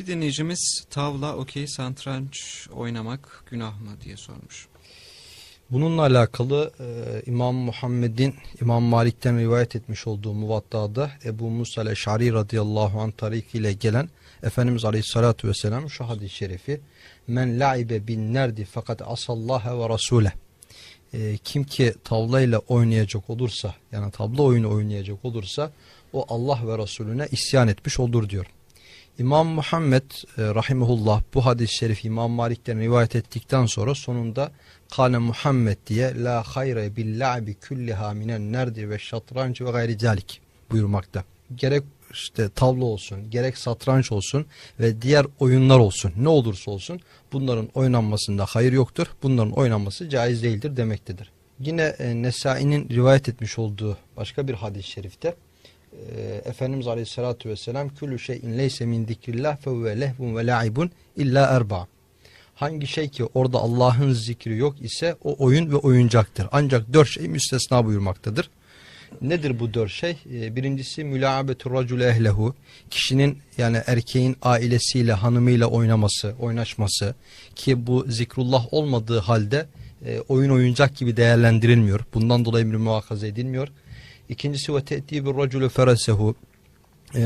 Bir dinleyicimiz tavla, okey, satranç oynamak günah mı diye sormuş. Bununla alakalı e, İmam Muhammed'in İmam Malik'ten rivayet etmiş olduğu muvatta'da Ebu Musa el-Eş'ari radıyallahu anh tarikiyle gelen Efendimiz aleyhissalatu vesselam şu hadis-i şerifi Men la'ibe bin nerdi fakat asallaha ve rasule e, kim ki tavlayla oynayacak olursa yani tavla oyunu oynayacak olursa o Allah ve Resulüne isyan etmiş olur diyor. İmam Muhammed e, rahimullah bu hadis-i şerifi İmam Malik'ten rivayet ettikten sonra sonunda Kale Muhammed diye la hayre bil la'bi kulliha minen nerdi ve şatranç ve gayri zalik buyurmakta. Gerek işte tavla olsun, gerek satranç olsun ve diğer oyunlar olsun ne olursa olsun bunların oynanmasında hayır yoktur. Bunların oynanması caiz değildir demektedir. Yine e, Nesai'nin rivayet etmiş olduğu başka bir hadis-i şerifte e, Efendimiz Aleyhisselatü Vesselam küllü şeyin leyse min zikrillah fevve lehvun ve la'ibun illa erba. Hangi şey ki orada Allah'ın zikri yok ise o oyun ve oyuncaktır. Ancak dört şey müstesna buyurmaktadır. Nedir bu dört şey? Ee, Birincisi mülaabetur racul ehlehu. Kişinin yani erkeğin ailesiyle, hanımıyla oynaması, oynaşması ki bu zikrullah olmadığı halde e, oyun oyuncak gibi değerlendirilmiyor. Bundan dolayı bir muhakaza edilmiyor. İkincisi ve te'dibur raculu ferasehu.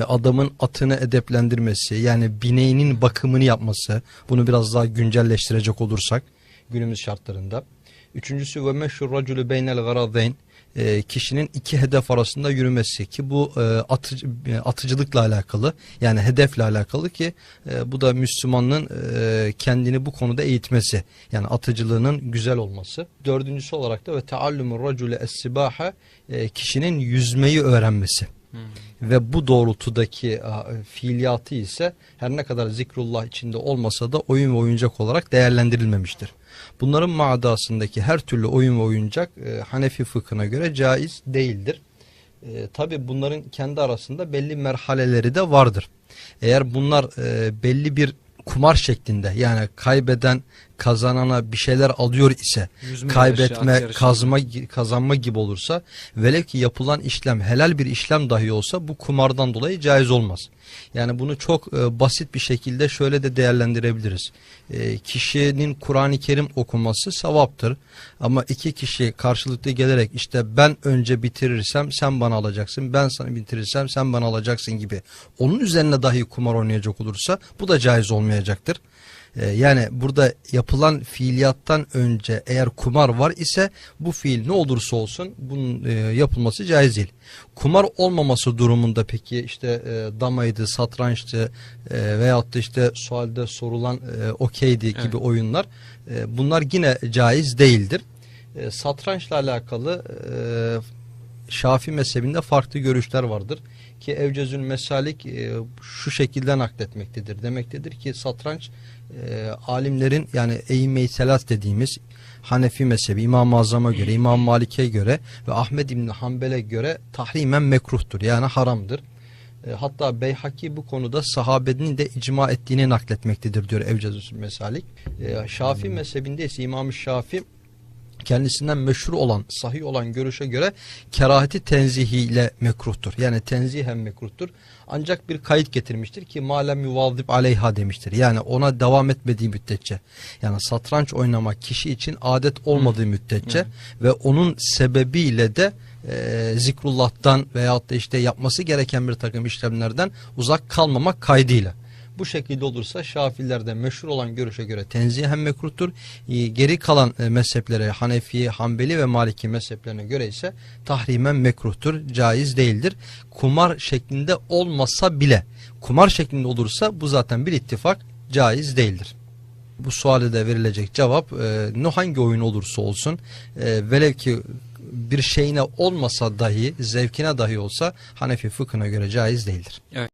Adamın atını edeplendirmesi yani bineğinin bakımını yapması bunu biraz daha güncelleştirecek olursak günümüz şartlarında. Üçüncüsü ve meşhur racülü beynel garazeyn e, kişinin iki hedef arasında yürümesi ki bu e, atıcı, e, atıcılıkla alakalı yani hedefle alakalı ki e, bu da Müslümanın e, kendini bu konuda eğitmesi yani atıcılığının güzel olması. Dördüncüsü olarak da ve teallümü racüle es-sibaha e, kişinin yüzmeyi öğrenmesi ve bu doğrultudaki fiiliyatı ise her ne kadar zikrullah içinde olmasa da oyun ve oyuncak olarak değerlendirilmemiştir. Bunların maadasındaki her türlü oyun ve oyuncak e, Hanefi fıkhına göre caiz değildir. E, Tabi bunların kendi arasında belli merhaleleri de vardır. Eğer bunlar e, belli bir kumar şeklinde yani kaybeden kazanana bir şeyler alıyor ise kaybetme, yarışı. kazma, kazanma gibi olursa velev ki yapılan işlem helal bir işlem dahi olsa bu kumardan dolayı caiz olmaz. Yani bunu çok e, basit bir şekilde şöyle de değerlendirebiliriz. E, kişinin Kur'an-ı Kerim okuması sevaptır. Ama iki kişi karşılıklı gelerek işte ben önce bitirirsem sen bana alacaksın, ben sana bitirirsem sen bana alacaksın gibi. Onun üzerine dahi kumar oynayacak olursa bu da caiz olmayacaktır. Ee, yani burada yapılan fiiliyattan önce eğer kumar var ise bu fiil ne olursa olsun bunun e, yapılması caiz değil. Kumar olmaması durumunda peki işte e, damaydı, satrançtı e, veyahut da işte sualde sorulan e, okeydi gibi Evet. oyunlar e, bunlar yine caiz değildir. E, satrançla alakalı e, Şafi mezhebinde farklı görüşler vardır ki Evcezül Mesalik e, şu şekilde nakletmektedir. Demektedir ki satranç e, alimlerin yani eğime-i selas dediğimiz Hanefi mezhebi İmam-ı Azam'a göre, İmam Malik'e göre ve Ahmed İbni Hanbel'e göre tahrimen mekruhtur yani haramdır. E, hatta Beyhaki bu konuda sahabenin de icma ettiğini nakletmektedir diyor Evcezül Mesalik. E, Şafi mezhebinde ise İmam-ı Şafi kendisinden meşhur olan, sahih olan görüşe göre kerahati tenzihiyle mekruhtur. Yani tenzihen mekruhtur. Ancak bir kayıt getirmiştir ki malem yuvaldib aleyha demiştir. Yani ona devam etmediği müddetçe. Yani satranç oynamak kişi için adet olmadığı müddetçe ve onun sebebiyle de e, zikrullah'tan veyahut da işte yapması gereken bir takım işlemlerden uzak kalmamak kaydıyla. Bu şekilde olursa Şafilerde meşhur olan görüşe göre tenzihen mekruhtur. Ee, Geri kalan e, mezheplere Hanefi, Hanbeli ve Maliki mezheplerine göre ise tahrimen mekruhtur, caiz değildir. Kumar şeklinde olmasa bile kumar şeklinde olursa bu zaten bir ittifak caiz değildir. Bu suale de verilecek cevap e, ne hangi oyun olursa olsun e, velev ki bir şeyine olmasa dahi zevkine dahi olsa Hanefi fıkhına göre caiz değildir. Evet.